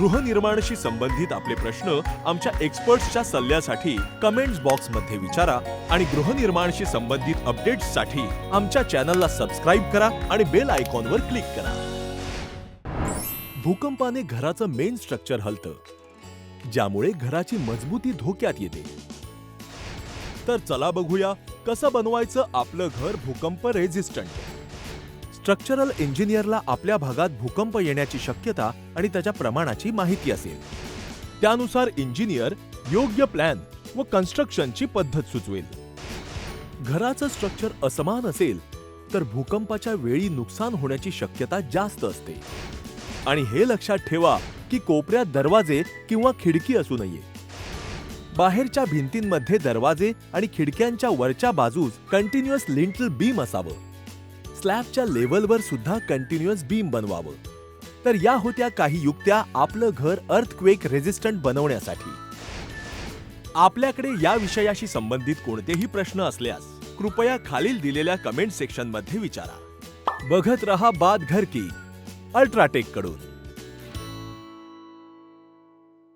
गृहनिर्माणशी संबंधित आपले प्रश्न आमच्या एक्सपर्ट्सच्या सल्ल्यासाठी कमेंट्स बॉक्समध्ये विचारा आणि गृहनिर्माणशी संबंधित अपडेट्ससाठी आमच्या चॅनलला सबस्क्राईब करा आणि बेल आयकॉनवर क्लिक करा. भूकंपाने घराचं मेन स्ट्रक्चर हलतं ज्यामुळे घराची मजबूती धोक्यात येते. तर चला बघूया कसं बनवायचं आपलं घर भूकंप रेझिस्टंट. स्ट्रक्चरल इंजिनियरला आपल्या भागात भूकंप येण्याची शक्यता आणि त्याच्या प्रमाणाची माहिती असेल. त्यानुसार इंजिनियर योग्य प्लॅन व कन्स्ट्रक्शनची पद्धत सुचवेल. घराचं स्ट्रक्चर असमान असेल तर भूकंपाच्या वेळी नुकसान होण्याची शक्यता जास्त असते. आणि हे लक्षात ठेवा की कोपऱ्यात दरवाजे किंवा खिडकी असू नये. बाहेरच्या भिंतींमध्ये दरवाजे आणि खिडक्यांच्या वरच्या बाजूस कंटिन्युअस लिंटल बीम असावं. स्लॅबच्या लेवलवर सुद्धा कंटिन्युअस बीम बनवावं. तर या होत्या काही युक्त्या आपलं घर अर्थक्वेक रेझिस्टंट बनवण्यासाठी. आपल्याकडे या विषयाशी संबंधित कोणतेही प्रश्न असल्यास कृपया खालील दिलेल्या कमेंट सेक्शनमध्ये विचारा. बघत रहा बाद घर की अल्ट्राटेककडून